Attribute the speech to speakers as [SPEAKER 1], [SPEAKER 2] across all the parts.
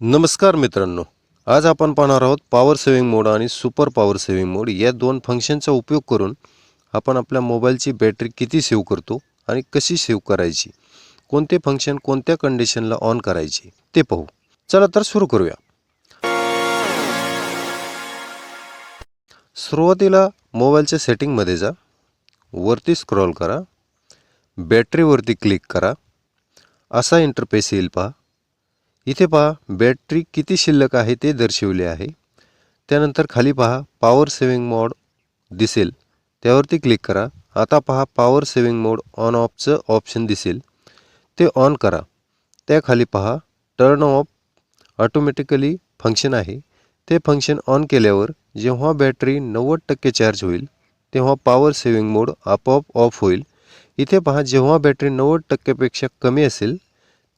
[SPEAKER 1] नमस्कार मित्रांनो. आज आपण पाहणार आहोत पॉवर सेव्हिंग मोड आणि सुपर पॉवर सेव्हिंग मोड या दोन फंक्शनचा उपयोग करून आपण आपल्या मोबाईलची बॅटरी किती सेव्ह करतो आणि कशी सेव्ह करायची? कोणते फंक्शन कोणत्या कंडिशनला ऑन करायचे? ते पाहू. चला तर सुरू करूया. सुरुवातीला मोबाईलच्या सेटिंगमध्ये जा. वरती स्क्रॉल करा. बॅटरीवरती क्लिक करा. असा इंटरफेस येईल पहा. इथे पहा बॅटरी किती शिल्लक आहे ते दर्शवले आहे. त्यानंतर खाली पहा पॉवर सेव्हिंग मोड दिसेल. त्यावरती क्लिक करा. आता पहा पॉवर सेव्हिंग मोड ऑन ऑफचं ऑप्शन दिसेल. ते ऑन करा. त्याखाली पहा टर्न ऑफ ऑटोमॅटिकली फंक्शन आहे. ते फंक्शन ऑन केल्यावर जेव्हा बॅटरी नव्वद टक्के चार्ज होईल तेव्हा पॉवर सेव्हिंग मोड आपोआप ऑफ होईल. इथे पहा जेव्हा बॅटरी नव्वद टक्क्यापेक्षा कमी असेल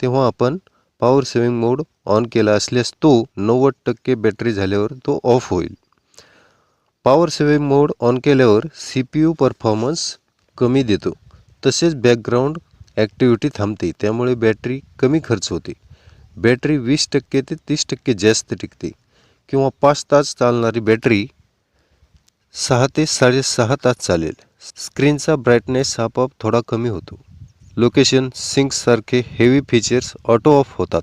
[SPEAKER 1] तेव्हा आपण पॉवर सेव्हिंग मोड ऑन केला असल्यास तो नव्वद टक्के बॅटरी झाल्यावर तो ऑफ होईल. पॉवर सेव्हिंग मोड ऑन केल्यावर सी पी यू परफॉर्मन्स कमी देतो. तसेच बॅकग्राऊंड ॲक्टिव्हिटी थांबते. त्यामुळे बॅटरी कमी खर्च होते. बॅटरी वीस टक्के ते तीस टक्के जास्त टिकते. किंवा पाच तास चालणारी बॅटरी सहा ते साडेसहा तास चालेल. स्क्रीनचा ब्राईटनेस आपोआप थोडा कमी होतो. लोकेशन सिंकसारखे हेवी फीचर्स ऑटो ऑफ होतात.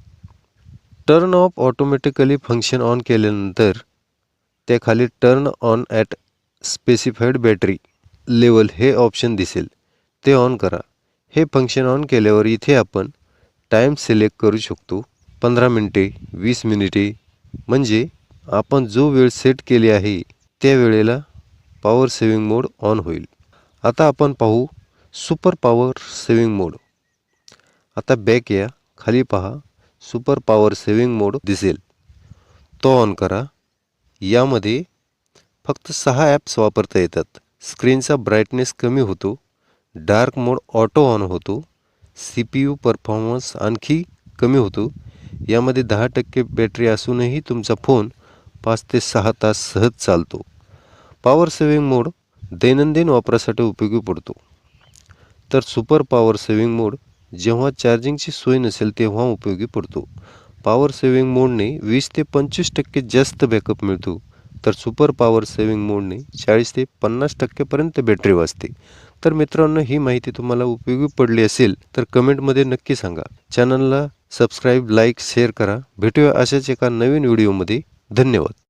[SPEAKER 1] Turn off automatically function on केल्यानंतर त्याखाली turn on at specified battery level हे ऑप्शन दिसेल. ते ऑन करा. हे फंक्शन ऑन केल्यावर इथे आपण टाईम सिलेक्ट करू शकतो. पंधरा मिनटे वीस मिनिटे. म्हणजे आपण जो वेळ सेट केली आहे त्या वेळेला पॉवर सेविंग मोड ऑन होईल. आता आपण पाहू सुपर पॉवर सेव्हिंग मोड. आता बॅक या खाली पहा सुपर पॉवर सेव्हिंग मोड दिसेल. तो ऑन करा. यामध्ये फक्त सहा ॲप्स वापरता येतात. स्क्रीनचा ब्राईटनेस कमी होतो. डार्क मोड ऑटो ऑन होतो. सी पी यू परफॉर्मन्स आणखी कमी होतो. यामध्ये दहा टक्के बॅटरी असूनही तुमचा फोन पाच ते सहा तास सहज चालतो. पॉवर सेव्हिंग मोड दैनंदिन वापरासाठी उपयोगी पडतो. तर सुपर पॉवर सेव्हिंग मोड जेव्हा चार्जिंगची सोय नसेल तेव्हा उपयोगी पडतो. पॉवर सेव्हिंग मोडने वीस ते पंचवीस टक्के जास्त बॅकअप मिळतो. तर सुपर पॉवर सेव्हिंग मोडने चाळीस ते पन्नास टक्केपर्यंत बॅटरी वाचते. तर मित्रांनो ही माहिती तुम्हाला उपयोगी पडली असेल तर कमेंटमध्ये नक्की सांगा. चॅनलला सबस्क्राईब लाईक शेअर करा. भेटूया अशाच एका नवीन व्हिडिओमध्ये धन्यवाद.